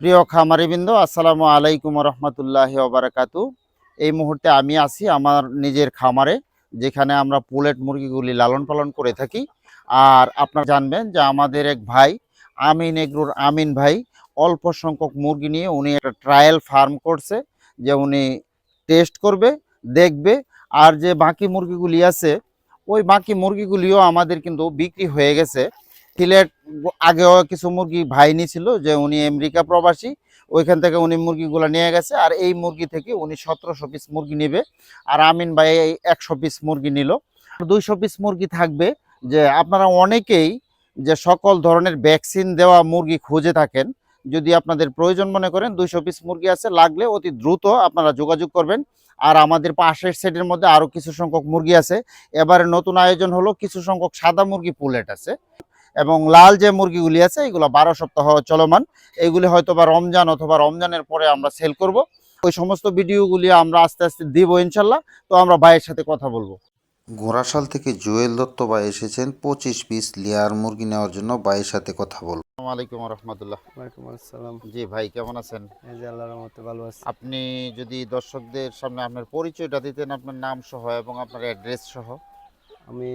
প্রিয় খামারিবৃন্দ, আসসালামু আলাইকুম রহমতুল্লাহ ওবরাকাতু। এই মুহূর্তে আমি আছি আমার নিজের খামারে, যেখানে আমরা পুলেট মুরগিগুলি লালন পালন করে থাকি। আর আপনারা জানবেন যে আমাদের এক ভাই, আমিন এগ্রুর আমিন ভাই, অল্প সংখ্যক মুরগি নিয়ে উনি একটা ট্রায়াল ফার্ম করছে, যে উনি টেস্ট করবে, দেখবে। আর যে বাকি মুরগিগুলি আছে, ওই বাকি মুরগিগুলিও আমাদের কিন্তু বিক্রি হয়ে গেছে। সিলেট আগেও কিছু মুরগি ভাই নিছিল যে উনি আমেরিকা প্রবাসী, ওইখান থেকে উনি মুরগিগুলো নিয়ে গেছে আর এই মুরগি থেকে উনি সতেরোশো পিস মুরগি নেবে। আর আমিন ভাই এই একশো পিস মুরগি নিল। দুইশো পিস মুরগি থাকবে যে আপনারা অনেকেই যে সকল ধরনের ভ্যাকসিন দেওয়া মুরগি খুঁজে থাকেন, যদি আপনাদের প্রয়োজন মনে করেন দুইশো পিস মুরগি আছে, লাগলে অতি দ্রুত আপনারা যোগাযোগ করবেন। আর আমাদের পাশের সেটের মধ্যে আরও কিছু সংখ্যক মুরগি আছে। এবারে নতুন আয়োজন হলো, কিছু সংখ্যক সাদা মুরগি পুলেট আছে। এবং লাল যে মুরগিগুলি আছে এগুলো বারো সপ্তাহ চলমান। এইগুলি হয়তো বা রমজান অথবা রমজানের পরে আমরা সেল করব। ওই সমস্ত ভিডিওগুলি আমরা আস্তে আস্তে দিব ইনশাল্লাহ। তো আমরা ভাইয়ের সাথে কথা বলব। ঘোড়াশাল থেকে জুয়েল দত্ত ভাই এসেছেন পঁচিশ পিস লেয়ার মুরগি নেওয়ার জন্য ভাইয়ের সাথে কথা বলব। রহমতুল্লাহ। ওয়ালাইকুম আসসালাম। জি ভাই কেমন আছেন? এই আল্লাহর রহমতে ভালো আছি। আপনি যদি দর্শকদের সামনে আপনার পরিচয়টা দিতেন আপনার নাম সহ এবং আপনার অ্যাড্রেস সহ। আমি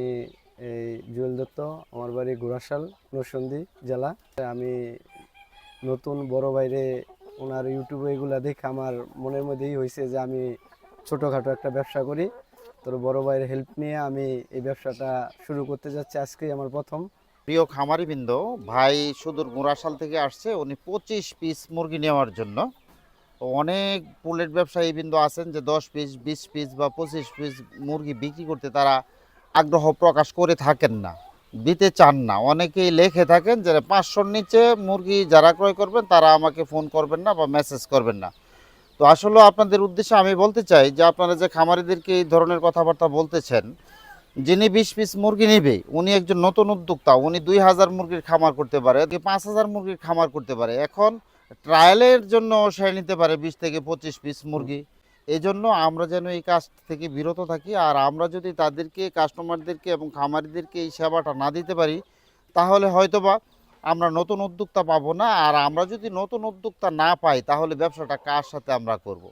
এই জুয়েল দত্ত, আমার বাড়ি ঘোড়াশাল নরসন্দী জেলা। আমি নতুন বড় বাইরে ওনার ইউটিউবে এগুলা দেখে আমার মনের মধ্যেই হয়েছে যে আমি ছোটোখাটো একটা ব্যবসা করি। তোর বড় ভাইয়ের হেল্প নিয়ে আমি এই ব্যবসাটা শুরু করতে যাচ্ছি আজকেই আমার প্রথম। প্রিয় খামারিবৃন্দ, ভাই সুদূর গুঁড়াশাল থেকে আসছে, উনি পঁচিশ পিস মুরগি নেওয়ার জন্য। তো অনেক পুলেট ব্যবসায়ী বৃন্দ আছেন যে দশ পিস বিশ পিস বা পঁচিশ পিস মুরগি বিক্রি করতে তারা আগ্রহ প্রকাশ করে থাকেন না, দিতে চান না। অনেকেই লেখে থাকেন যে, পাঁচশোর নিচে মুরগি যারা ক্রয় করবেন, তারা আমাকে ফোন করবেন না বা মেসেজ করবেন না। তো আসলে আপনাদের উদ্দেশ্যে আমি বলতে চাই যে, আপনারা যে খামারিদেরকে এই ধরনের কথাবার্তা বলতেছেন, যিনি বিশ পিস মুরগি নেবে, উনি একজন নতুন উদ্যোক্তা, উনি দুই হাজার মুরগির খামার করতে পারে পাঁচ হাজার মুরগির খামার করতে পারে। এখন ট্রায়ালের জন্য সে নিতে পারে বিশ থেকে পঁচিশ পিস মুরগি। এই জন্য আমরা যেন এই কাজ থেকে বিরত থাকি। আর আমরা যদি তাদেরকে, কাস্টমারদেরকে এবং খামারিদেরকে এই সেবাটা না দিতে পারি, তাহলে হয়তোবা আমরা নতুন উদ্যোক্তা পাবো না। আর আমরা যদি নতুন উদ্যোক্তা না পাই, তাহলে ব্যবসাটা কার সাথে আমরা করব।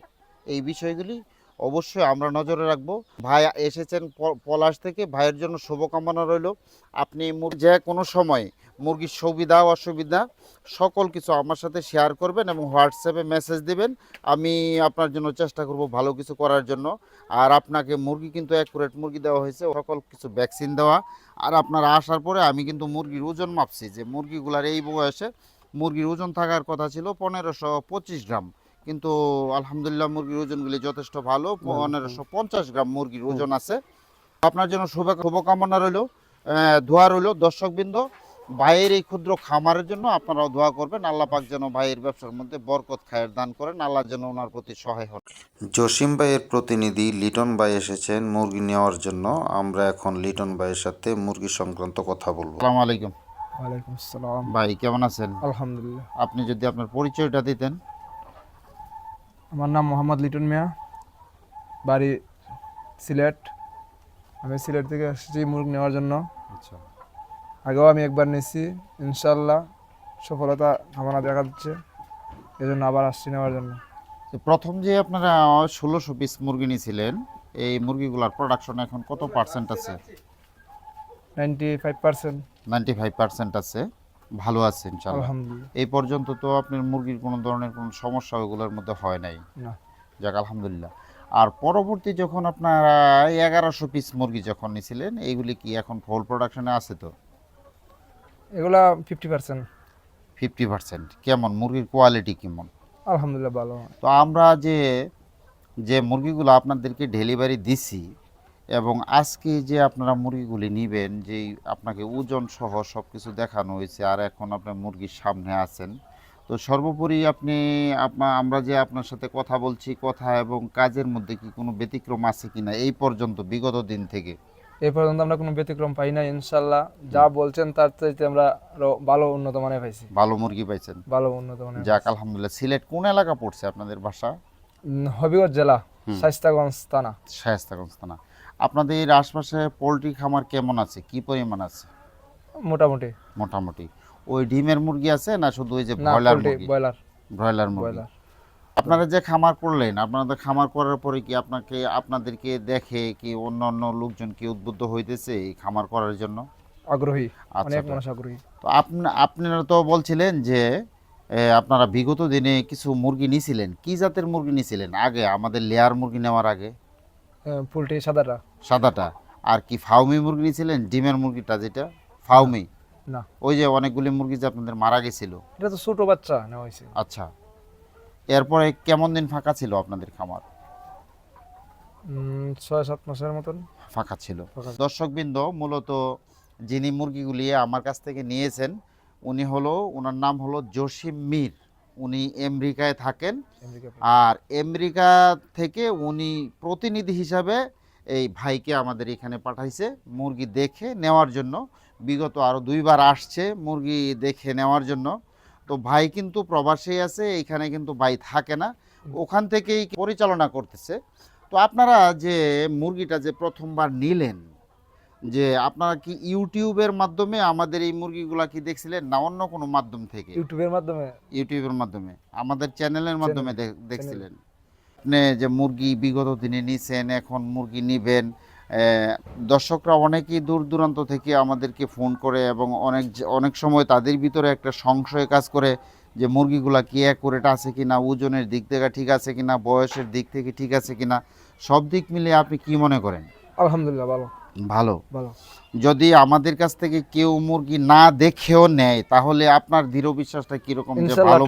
এই বিষয়গুলি অবশ্যই আমরা নজরে রাখব। ভাই এসেছেন পলাশ থেকে। ভাইয়ের জন্য শুভকামনা রইল। আপনি যে কোনো সময় মুরগির সুবিধা অসুবিধা সকল কিছু আমার সাথে শেয়ার করবেন এবং হোয়াটসঅ্যাপে মেসেজ দিবেন। আমি আপনার জন্য চেষ্টা করব ভালো কিছু করার জন্য। আর আপনাকে মুরগি কিন্তু অ্যাকুরেট মুরগি দেওয়া হয়েছে সকল কিছু ভ্যাকসিন দেওয়া। আর আপনারা আসার পরে আমি কিন্তু মুরগির ওজন মাপছি। যে মুরগিগুলার এই বয়সে মুরগির ওজন থাকার কথা ছিল পনেরোশো পঁচিশ গ্রাম। কিন্তু আলহামদুলিল্লাহ মুরগির ওজনগুলি যথেষ্ট ভালো পনেরোশো পঞ্চাশ গ্রাম মুরগির ওজন আছে। আপনার জন্য শুভ শুভকামনা রইল ধোয়া রইল দর্শকবৃন্দ। ভাইয়ের এই ক্ষুদ্র খামারের জন্য আপনারাও দোয়া করবেন আল্লাহ পাক যেন ভাইয়ের ব্যবসার মধ্যে বরকত খায়ের দান করেন আল্লাহ যেন ওনার প্রতি সহায় হন। জসিম ভাইয়ের প্রতিনিধি লিটন ভাই এসেছেন মুরগি নেওয়ার জন্য। আমরা এখন লিটন ভাইয়ের সাথে মুরগি সংক্রান্ত কথা বলব। আসসালামু আলাইকুম। ওয়ালাইকুম আসসালাম। ভাই কেমন আছেন? আলহামদুলিল্লাহ। আপনি যদি আপনার পরিচয়টা দিতেন। আমার নাম মোহাম্মদ লিটন মিয়া। বাড়ি সিলেট। আমি সিলেট থেকে এসেছি মুরগ নেওয়ার জন্য। আচ্ছা। আগেও আমি একবার নিয়েছি ইনশাল্লাহ সফলতা কামনা দেখা যাচ্ছে এই জন্য আবার আসছি নেওয়ার জন্য। তো প্রথম যে আপনারা ষোলোশো পিস মুরগি নিয়েছিলেন এই মুরগিগুলার প্রোডাকশন এখন কত পার্সেন্ট আছে? Ninety five percent ninety five percent আছে ভালো আছে ইনশাল্লাহ। আলহামদুলিল্লাহ। এই পর্যন্ত তো আপনার মুরগির কোনো ধরনের কোনো সমস্যা ওগুলোর মধ্যে হয় নাই। না। যাক আলহামদুলিল্লাহ। আর পরবর্তী যখন আপনারা এগারোশো পিস মুরগি যখন নিয়েছিলেন এইগুলি কি এখন ফুল প্রোডাকশনে আছে তো? এগুলা ফিফটি পার্সেন্ট ফিফটি পার্সেন্ট কেমন? মুরগির কোয়ালিটি কেমন? আলহামদুলিল্লাহ ভালো। তো আমরা যে যে মুরগিগুলো আপনাদেরকে ডেলিভারি দিছি এবং আজকে যে আপনারা মুরগিগুলি নেবেন যে আপনাকে ওজন সহ সব কিছু দেখানো হয়েছে আর এখন আপনার মুরগির সামনে আছেন তো সর্বোপরি আপনি আপনা- আমরা যে আপনার সাথে কথা বলছি কথা এবং কাজের মধ্যে কি কোনো ব্যতিক্রম আছে কিনা এই পর্যন্ত বিগত দিন থেকে এই পর্যন্ত আমরা কোনো ব্যতিক্রম পাই না ইনশাল্লাহ যা বলছেন তার চাইতে আমরা ভালো উন্নত মানের পাইছি। ভালো মুরগি পাইছেন। ভালো উন্নত মানের যাক আলহামদুলিল্লাহ। সিলেট কোন এলাকা পড়ছে আপনাদের বাসা? হবিগঞ্জ জেলা হুম। শাইস্তাগঞ্জ থানা। শায়স্তাগঞ্জ থানা। আপনাদের আশপাশে পোলট্রি খামার কেমন আছে? কি পরিমাণ আছে? মোটামুটি। মোটামুটি। ওই ডিমের মুরগি আছে না শুধু ওই যে ব্রয়লার মুরগি? ব্রয়লার। ব্রয়লার মুরগি। আপনারা যে খামার করলেন আপনাদের খামার করার পরে কি আপনাকে আপনাদেরকে দেখে কি অন্য অন্য লোকজন কি উদ্বুদ্ধ হইতেছে এই খামার করার জন্য? আগ্রহী আচ্ছা অনেক মানুষ আগ্রহী। তো আপনি আপনারা তো বলছিলেন যে আপনারা বিগত দিনে কিছু মুরগি নিছিলেন। কি জাতের মুরগি নিছিলেন? আগে আমাদের লেয়ার মুরগি নেওয়ার আগে। পোলট্রি সাদাটা। সাদাটা। আর কি ফাউমি মুরগি নিছিলেন? ডিমের মুরগিটা যেটা? ফাউমি। না। ওই যে অনেকগুলি মুরগি যে আপনাদের মারা গেছিল। এটা তো ছোট বাচ্চা নেওয়া হয়েছে। আচ্ছা। এরপরে কেমন দিন ফাঁকা ছিল আপনাদের খামার? ছয় সাত মাসের মতন। ফাঁকা ছিল। দর্শকবৃন্দ মূলত যিনি মুরগিগুলি আমার কাছ থেকে নিয়েছেন উনি হলো ওনার নাম হলো জসিম মীর। উনি আমেরিকায় থাকেন। আর আমেরিকা থেকে উনি প্রতিনিধি হিসাবে এই ভাইকে আমাদের এখানে পাঠাইছে মুরগি দেখে নেওয়ার জন্য। বিগত আরও দুইবার আসছে মুরগি দেখে নেওয়ার জন্য। তো ভাই কিন্তু প্রবাসেই আছে এখানে কিন্তু ভাই থাকে না। ওখান থেকেই পরিচালনা করতেছে। তো আপনারা যে মুরগিটা যে প্রথমবার নিলেন যে আপনারা কি ইউটিউবের মাধ্যমে আমাদের এই মুরগিগুলা কি দেখছিলেন না অন্য কোনো মাধ্যম থেকে? ইউটিউবের মাধ্যমে? ইউটিউবের মাধ্যমে। আমাদের চ্যানেলের মাধ্যমে দেখছিলেন। আপনি যে মুরগি বিগত দিনে নিছেন এখন মুরগি নিবেন দর্শকরা অনেকেই দূর দূরান্ত থেকে আমাদেরকে ফোন করে এবং অনেক অনেক সময় তাদের ভিতরে একটা সংশয় কাজ করে যে মুরগিগুলা কি অ্যাকুরেট আছে কিনা ওজনের দিক থেকে ঠিক আছে কিনা বয়সের দিক থেকে ঠিক আছে কিনা সব দিক মিলিয়ে আপনি কি মনে করেন? আলহামদুলিল্লাহ ভালো। ভালো? ভালো। যদি আমাদের কাছ থেকে কেউ মুরগি না দেখেও নেয় তাহলে আপনার দৃঢ় বিশ্বাসটা কীরকম যে ভালো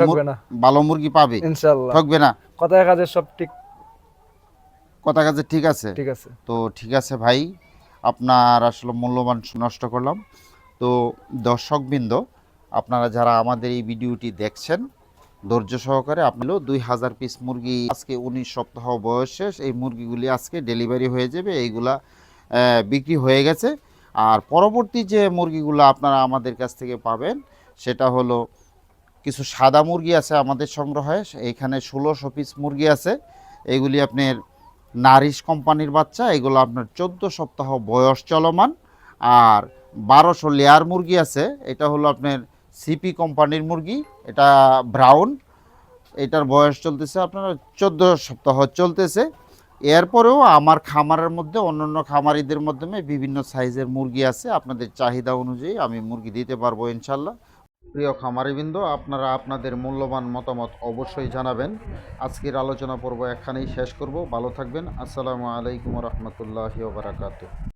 ভালো মুরগি পাবে? ইনশাল্লাহ। ঠকবে না? কথায় কাজে সব ঠিক কথা কাছে ঠিক আছে? ঠিক আছে। তো ঠিক আছে ভাই আপনার আসলে মূল্যবান নষ্ট করলাম। তো দর্শকবৃন্দ আপনারা যারা আমাদের এই ভিডিওটি দেখছেন ধৈর্য সহকারে আপনারও দুই হাজার পিস মুরগি আজকে উনিশ সপ্তাহ বয়স শেষ এই মুরগিগুলি আজকে ডেলিভারি হয়ে যাবে এইগুলা বিক্রি হয়ে গেছে। আর পরবর্তী যে মুরগিগুলো আপনারা আমাদের কাছ থেকে পাবেন সেটা হলো কিছু সাদা মুরগি আছে আমাদের সংগ্রহে এখানে ষোলোশো পিস মুরগি আছে। এগুলি আপনার নারিশ কোম্পানির বাচ্চা, এগুলো আপনার চোদ্দ সপ্তাহ বয়স চলমান। আর বারোশো লেয়ার মুরগি আছে, এটা হলো আপনার সিপি কোম্পানির মুরগি, এটা ব্রাউন। এটার বয়স চলতেছে আপনার চোদ্দ সপ্তাহ চলতেছে। এরপরেও আমার খামারের মধ্যে, অন্যান্য খামারিদের মাধ্যমে বিভিন্ন সাইজের মুরগি আছে। আপনাদের চাহিদা অনুযায়ী আমি মুরগি দিতে পারব ইনশাল্লাহ। প্রিয় খামারিবৃন্দ, আপনারা আপনাদের মূল্যবান মতামত অবশ্যই জানাবেন। আজকের আলোচনা পর্ব এখানেই শেষ করব। ভালো থাকবেন। আসসালামু আলাইকুম রহমতুল্লাহ বারাকাতু